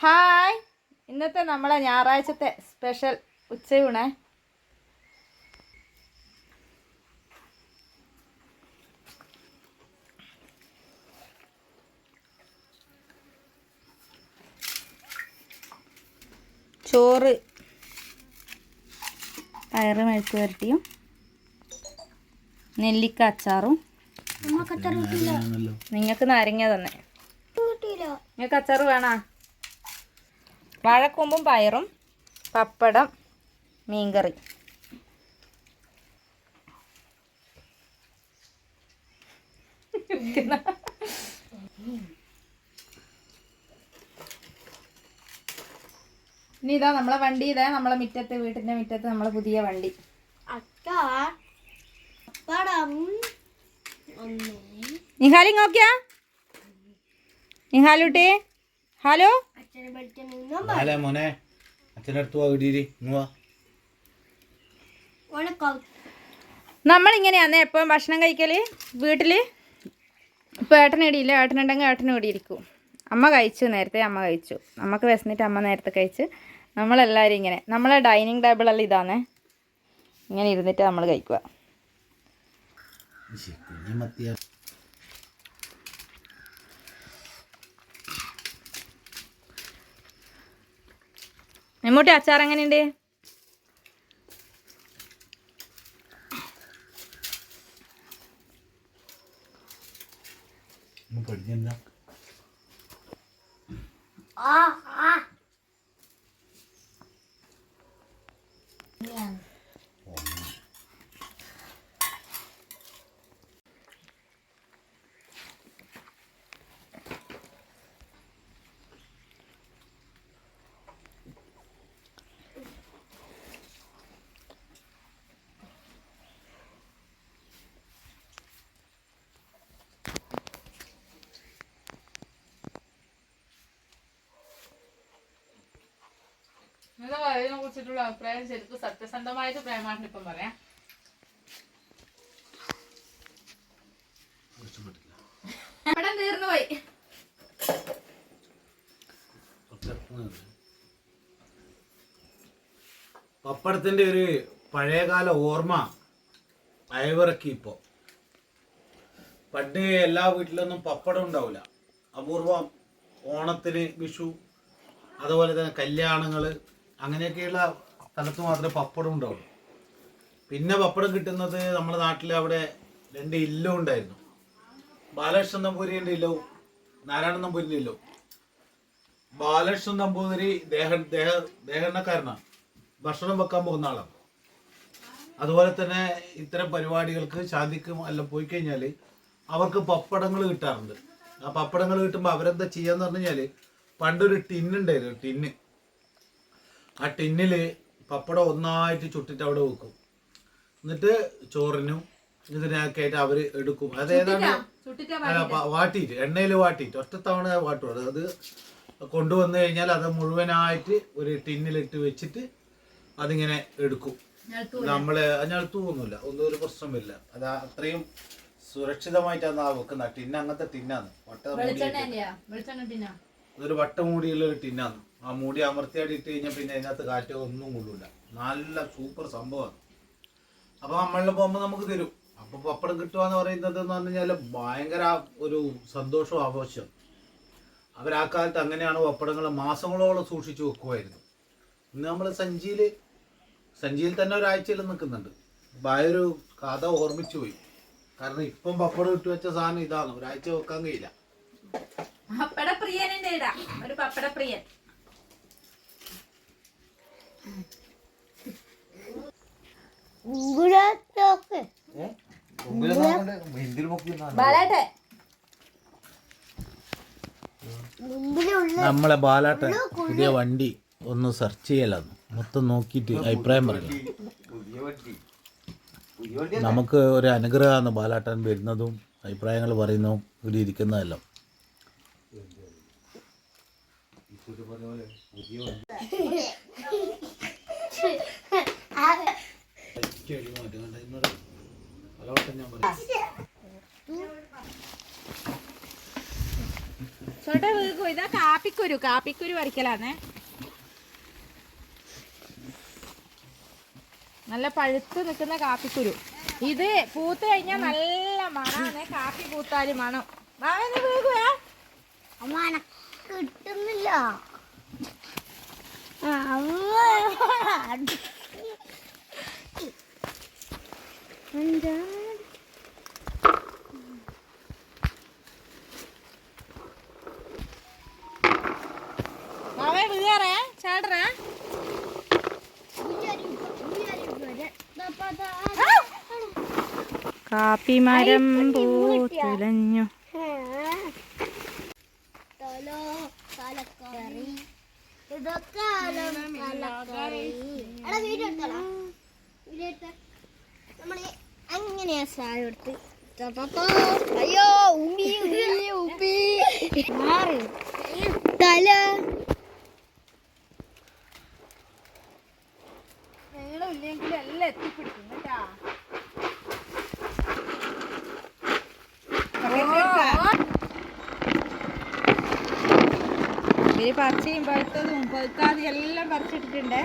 Hi. ഇന്നത്തെ നമ്മളെ ഞായറാഴ്ചത്തെ special ഉച്ചയൂണേ. ചോറ് പയറ് മെഴുക്ക് വരട്ടിയും. നെല്ലിക്ക അച്ചാറും. നിങ്ങൾക്ക് നാരങ്ങ തന്നെ. നിങ്ങൾക്ക് അച്ചാറ് വേണോ? വാഴക്കൊമ്പും പയറും പപ്പടം മീൻകറി. ഇനി ഇതാ നമ്മളെ വണ്ടി ഇതാ നമ്മളെ മുറ്റത്ത് വീട്ടിന്റെ മുറ്റത്ത് നമ്മളെ പുതിയ വണ്ടി. അക്ക പടം ഒന്ന് നിഹാലി നോക്കിയാ? നിഹാലുട്ടി ഹലോ? നാളെ മോനെ അച്ഛനടുത്ത് പോവാ ഇടീരി ഇങ്ങ് നമ്മളിങ്ങനെയാന്ന് എപ്പോഴും ഭക്ഷണം കഴിക്കൽ? വീട്ടിൽ ഇപ്പോൾ ഏട്ടനിടിയില്ല ഏട്ടനുണ്ടെങ്കിൽ ഏട്ടനും ഇവിടെ ഇരിക്കും. അമ്മ കഴിച്ചു നേരത്തെ അമ്മ കഴിച്ചു. നമുക്ക് വിശന്നിട്ട് അമ്മ നേരത്തെ കഴിച്ച്. നമ്മളെല്ലാവരും ഇങ്ങനെ. നമ്മളെ ഡൈനിങ് ടേബിളെല്ലാം ഇതാണ് ഇങ്ങനെ ഇരുന്നിട്ട് നമ്മൾ കഴിക്കുക. മെമ്മൂട്ടി അച്ചാർ എങ്ങനെയുണ്ട്? ആ ആ ആ. കുറിച്ചിട്ടുള്ള അഭിപ്രായം ശരിക്കും സത്യസന്ധമായിട്ട് പ്രേമാണ്ട് ഇപ്പം പറയാം. തീർന്നു പോയി. പപ്പടത്തിന്റെ ഒരു പഴയകാല ഓർമ്മ അയവിറക്കി ഇപ്പോ പണ്ട് എല്ലാ വീട്ടിലൊന്നും പപ്പടം ഉണ്ടാവില്ല അപൂർവം ഓണത്തിന് വിഷു അതുപോലെ തന്നെ കല്യാണങ്ങൾ അങ്ങനെയൊക്കെയുള്ള സ്ഥലത്ത് മാത്രമേ പപ്പടം ഉണ്ടാവുള്ളൂ. പിന്നെ പപ്പടം കിട്ടുന്നത് നമ്മുടെ നാട്ടിൽ അവിടെ രണ്ട് ഇല്ലം ഉണ്ടായിരുന്നു. ബാലകൃഷ്ണൻ നമ്പൂതിരിന്റെ ഇല്ലവും നാരായണൻ നമ്പൂരിന്റെ ഇല്ലവും ബാലകൃഷ്ണൻ നമ്പൂതിരി ദേഹ ദേഹ ദേഹണ്ണക്കാരനാണ്. ഭക്ഷണം വെക്കാൻ പോകുന്ന ആളാണ് അതുപോലെ തന്നെ ഇത്തരം പരിപാടികൾക്ക് ശാന്തിക്ക് അല്ല പോയി കഴിഞ്ഞാൽ അവർക്ക് പപ്പടങ്ങൾ കിട്ടാറുണ്ട്. ആ പപ്പടങ്ങൾ കിട്ടുമ്പോൾ അവരെന്താ ചെയ്യാന്ന് പറഞ്ഞു കഴിഞ്ഞാൽ പണ്ടൊരു ടിന്നുണ്ടായിരുന്നു ടിന്ന് ആ ടിന്നിൽ പപ്പടം ഒന്നായിട്ട് ചുട്ടിട്ട് അവിടെ വെക്കും. എന്നിട്ട് ചോറിനും ഇതിനൊക്കെ ആയിട്ട് അവർ എടുക്കും. അതേതാണ് വാട്ടിയിട്ട് എണ്ണയിൽ വാട്ടിയിട്ട് ഒറ്റ തവണ വാട്ടുള്ളൂ. അത് കൊണ്ടുവന്നു കഴിഞ്ഞാൽ അത് മുഴുവനായിട്ട് ഒരു ടിന്നിലിട്ട് വെച്ചിട്ട് അതിങ്ങനെ എടുക്കും. നമ്മൾ ഞെളുത്തു പോകുന്നില്ല ഒന്നും ഒരു പ്രശ്നം വരില്ല അത് അത്രയും സുരക്ഷിതമായിട്ടാണ് ആ വെക്കുന്ന ടിന്ന് അങ്ങനത്തെ ടിന്നാണ്. വട്ട വട്ട മൂടിയുള്ള ഒരു ടിന്നാണ്. ആ മൂടി ഇട്ട് കഴിഞ്ഞാൽ പിന്നെ അതിനകത്ത് കാറ്റ് ഒന്നും കൊള്ളൂല. നല്ല സൂപ്പർ സംഭവമാണ് അപ്പൊ നമ്മളിൽ പോകുമ്പോൾ നമുക്ക് തരും. അപ്പൊ പപ്പടം കിട്ടുക എന്ന് പറയുന്നത് എന്ന് പറഞ്ഞു കഴിഞ്ഞാൽ ഭയങ്കര ഒരു സന്തോഷവും ആവശ്യം അവരാ കാലത്ത് അങ്ങനെയാണ് പപ്പടങ്ങൾ മാസങ്ങളോളം സൂക്ഷിച്ചു വെക്കുമായിരുന്നു ഇന്ന് നമ്മൾ സഞ്ചിയിൽ സഞ്ചിയിൽ തന്നെ ഒരാഴ്ചയിൽ നിൽക്കുന്നുണ്ട്. ഒരു കഥ ഓർമ്മിച്ചു പോയി. കാരണം ഇപ്പം പപ്പടം ഇട്ട് വെച്ച സാധനം ഇതാണ്. ഒരാഴ്ച വെക്കാൻ കഴിയില്ല. പപ്പടപ്രിയനുണ്ട് ഒരു പപ്പടപ്രിയൻ. നമ്മളെ ബാലാട്ട പുതിയ വണ്ടി ഒന്ന് സെർച്ച് ചെയ്യലാണ്. മൊത്തം നോക്കിയിട്ട് അഭിപ്രായം പറയണം. നമുക്ക് ഒരു അനുഗ്രഹമാണ് ബാലാട്ടൻ വരുന്നതും അഭിപ്രായങ്ങൾ പറയുന്നതും ഇവിടെ ഇരിക്കുന്നതെല്ലാം. ചോട്ടെ വീക്കു ഇതാ കാപ്പിക്കുരു കാപ്പിക്കുരു വരയ്ക്കലാന്നേ. നല്ല പഴുത്ത് നിൽക്കുന്ന കാപ്പിക്കുരു. ഇത് പൂത്ത് കഴിഞ്ഞാൽ നല്ല മണാണ് കാപ്പി പൂത്താൽ മണം. മാവന്ന് വീകുവേ കിട്ടുന്നില്ല. എടുത്ത. പൂത്തുലഞ്ഞു അങ്ങനെയാ സാധനം എടുത്ത്. ചപ്പപ്പോ. അയ്യോ ഉമ്മി ഉമ്മി ഉമ്മി മാറ്. തല. നീളമില്ലെങ്കിലും എല്ലാം എത്തിപ്പിടിക്കും കേട്ടാ. ഇവർ പറിച്ചും പഴുത്തതും പഴുക്കാതെയും എല്ലാം പറിച്ചിട്ടിട്ടുണ്ട്.